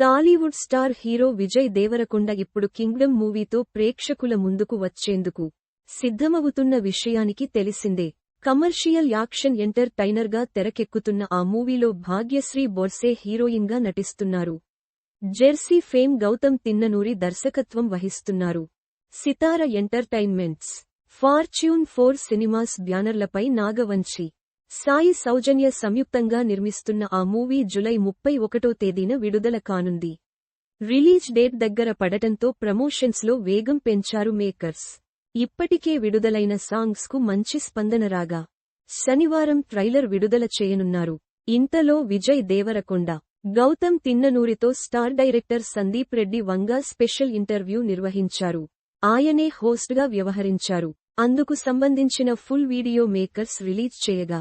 Tollywood star hero Vijay Deverakonda ఇప్పుడు Kingdom మూవీతో ప్రేక్షకుల ముందుకు వచ్చేందుకు సిద్ధమవుతున్న విషయానికి తెలిసిందే. కమర్షియల్ యాక్షన్ ఎంటర్టైనర్గా తెరకెక్కుతున్న ఆ మూవీలో భాగ్యశ్రీ బొర్సే హీరోయిన్గా నటిస్తున్నారు. జెర్సీ ఫేమ్ గౌతమ్ తిన్ననూరి దర్శకత్వం వహిస్తున్నారు. Sithara Entertainments Fortune Four Cinemas బ్యానర్లపై Nagavamsi Sai Soujanya సంయుక్తంగా నిర్మిస్తున్న ఆ మూవీ జులై ముప్పై ఒకటో తేదీన విడుదల కానుంది. రిలీజ్ డేట్ దగ్గర పడటంతో ప్రమోషన్స్లో వేగం పెంచారు మేకర్స్. ఇప్పటికే విడుదలైన సాంగ్స్కు మంచి స్పందన రాగా శనివారం ట్రైలర్ విడుదల చేయనున్నారు. ఇంతలో Vijay Deverakonda Gautam తిన్ననూరితో star director Sandeep Reddy Vanga special interview నిర్వహించారు. ఆయనే హోస్ట్గా వ్యవహరించారు. అందుకు సంబంధించిన ఫుల్ వీడియో మేకర్స్ రిలీజ్ చేయగా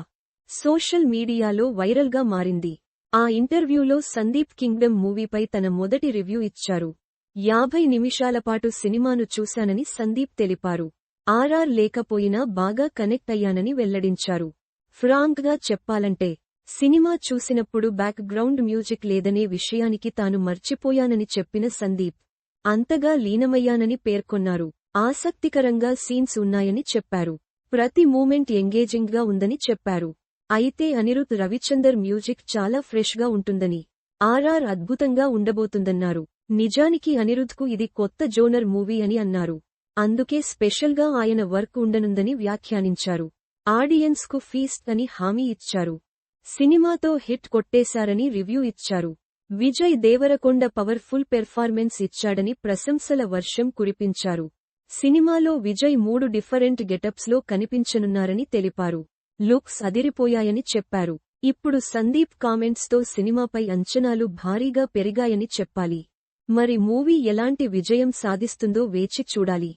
సోషల్ మీడియాలో వైరల్గా మారింది. ఆ ఇంటర్వ్యూలో సందీప్ కింగ్డమ్ మూవీపై తన మొదటి రివ్యూ ఇచ్చారు. యాభై నిమిషాలపాటు సినిమాను చూశానని సందీప్ తెలిపారు. ఆర్ఆర్ లేకపోయినా బాగా కనెక్ట్ అయ్యానని వెల్లడించారు. ఫ్రాంక్గా చెప్పాలంటే సినిమా చూసినప్పుడు బ్యాక్గ్రౌండ్ మ్యూజిక్ లేదనే విషయానికి తాను మర్చిపోయానని చెప్పిన సందీప్ అంతగా లీనమయ్యానని పేర్కొన్నారు. ఆసక్తికరంగా సీన్స్ ఉన్నాయని చెప్పారు. ప్రతి మూమెంట్ ఎంగేజింగ్గా ఉందని చెప్పారు. అయితే అనిరుద్ రవిచందర్ మ్యూజిక్ చాలా ఫ్రెష్గా ఉంటుందని ఆర్ఆర్ అద్భుతంగా ఉండబోతుందన్నారు. నిజానికి అనిరుద్కు ఇది కొత్త జోనర్ మూవీ అని అన్నారు. అందుకే స్పెషల్గా ఆయన వర్క్ ఉండనుందని వ్యాఖ్యానించారు. ఆడియన్స్కు ఫీస్ట్ అని హామీ ఇచ్చారు. సినిమాతో హిట్ కొట్టేశారని రివ్యూ ఇచ్చారు. విజయ్ దేవరకొండ పవర్ఫుల్ పెర్ఫార్మెన్స్ ఇచ్చాడని ప్రశంసల వర్షం కురిపించారు. సినిమాలో విజయ్ మూడు డిఫరెంట్ గెటప్స్లో కనిపించనున్నారని తెలిపారు. లుక్స్ అదిరిపోయాయని చెప్పారు. ఇప్పుడు సందీప్ కామెంట్స్తో సినిమాపై అంచనాలు భారీగా పెరిగాయని చెప్పాలి. మరి మూవీ ఎలాంటి విజయం సాధిస్తుందో వేచి చూడాలి.